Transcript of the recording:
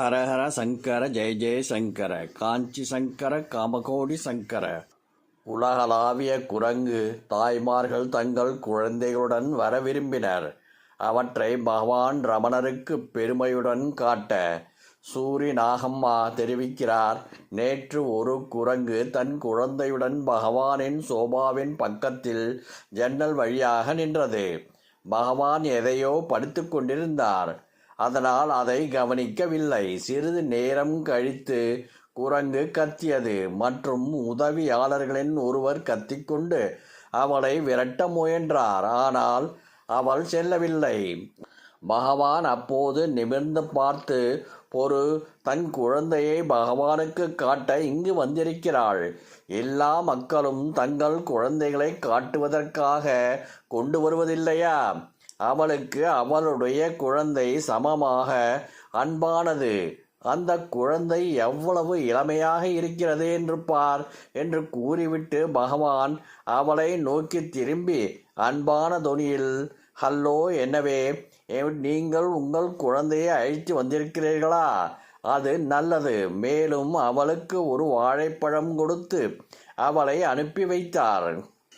ஹரஹர சங்கர ஜெய ஜெய சங்கர காஞ்சி சங்கர காமகோடி சங்கர. உலகளாவிய குரங்கு தாய்மார்கள் தங்கள் குழந்தைகளுடன் வர விரும்பினர். அவற்றை பகவான் ரமணருக்கு பெருமையுடன் காட்ட சூரி நாகம்மா தெரிவிக்கிறார். நேற்று ஒரு குரங்கு தன் குழந்தையுடன் பகவானின் சோபாவின் பக்கத்தில் ஜன்னல் வழியாக நின்றது. பகவான் எதையோ படித்து கொண்டிருந்தார். அதனால் அதை கவனிக்கவில்லை. சிறிது நேரம் கழித்து குரங்கு கத்தியது. மற்றும் உதவியாளர்களின் ஒருவர் கத்திக்கொண்டு அவளை விரட்ட முயன்றார். ஆனால் அவள் செல்லவில்லை. பகவான் அப்போது நிமிர்ந்து பார்த்து பொறு தன் குழந்தையை பகவானுக்கு காட்ட இங்கு வந்திருக்கிறாள். எல்லா மக்களும் தங்கள் குழந்தைகளை காட்டுவதற்காக கொண்டு வருவதில்லையா? அவளுக்கு அவளுடைய குழந்தை சமமாக அன்பானது. அந்த குழந்தை எவ்வளவு இளமையாக இருக்கிறது என்று பார் என்று கூறிவிட்டு பகவான் அவளை நோக்கி திரும்பி அன்பான தொனியில் ஹல்லோ என்னவே நீங்கள் உங்கள் குழந்தையை அழைத்து வந்திருக்கிறீர்களா? அது நல்லது. மேலும் அவளுக்கு ஒரு வாழைப்பழம் கொடுத்து அவளை அனுப்பி வைத்தார்.